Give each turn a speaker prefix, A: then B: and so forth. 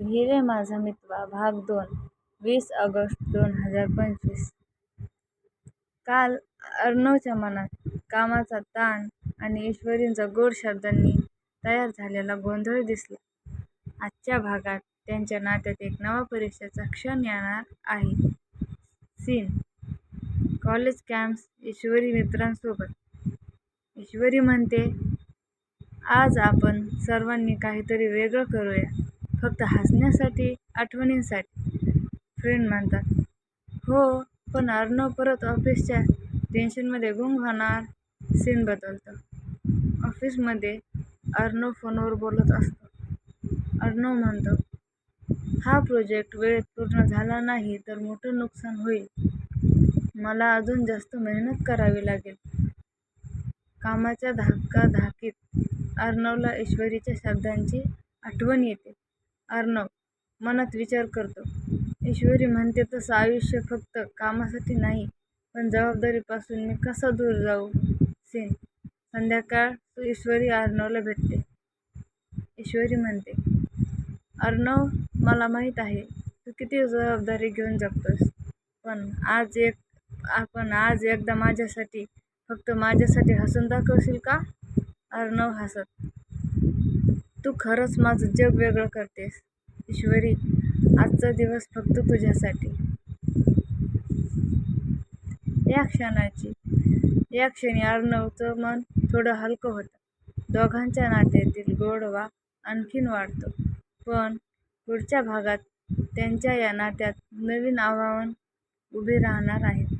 A: हिरे माझा मितवा भाग दोन वीस ऑगस्ट दोन हजार पंचवीस. काल अर्णवच्या मनात कामाचा ताण आणि ईश्वरींचा गोड शब्दांनी तयार झालेला गोंधळ दिसला. आजच्या भागात त्यांच्या नात्यात एक नवा परीक्षेचा क्षण येणार आहे. सीन. कॉलेज कॅम्प्स ईश्वरी मित्रांसोबत. ईश्वरी म्हणते आज आपण सर्वांनी काहीतरी वेगळं करूया. फक्त हसण्यासाठी आठवणींसाठी फ्रेंड म्हणतात हो पण अर्णव परत ऑफिसच्या टेन्शनमध्ये गुंग होणार सीन बदलतं. ऑफिसमध्ये अर्णव फोनवर बोलत असतो. अर्णव म्हणतो हा प्रोजेक्ट वेळेत पूर्ण झाला नाही तर मोठं नुकसान होईल. मला अजून जास्त मेहनत करावी लागेल. कामाच्या धाकाधाकीत अर्णवला ईश्वरीच्या शब्दांची आठवण येते. अर्णव मनात विचार करतो. ईश्वरी म्हणते तसं आयुष्य फक्त कामासाठी नाही पण जबाबदारीपासून मी कसा दूर जाऊ सीन? संध्याकाळ तू ईश्वरी अर्णवला भेटते. ईश्वरी म्हणते अर्णव मला माहीत आहे तू किती जबाबदारी घेऊन जगतोस पण आज एक आपण आज एकदा माझ्यासाठी फक्त माझ्यासाठी हसून दाखवशील का? अर्णव हसत तू खरंच माझं जग वेगळं करतेस. ईश्वरी आजचा दिवस फक्त तुझ्यासाठी. या क्षणाची या क्षणी अर्णवचं मन थोडं हलकं होतं. दोघांच्या नात्यातील गोडवा आणखीन वाढतो. पण पुढच्या भागात त्यांच्या या नात्यात नवीन आव्हान उभे राहणार आहेत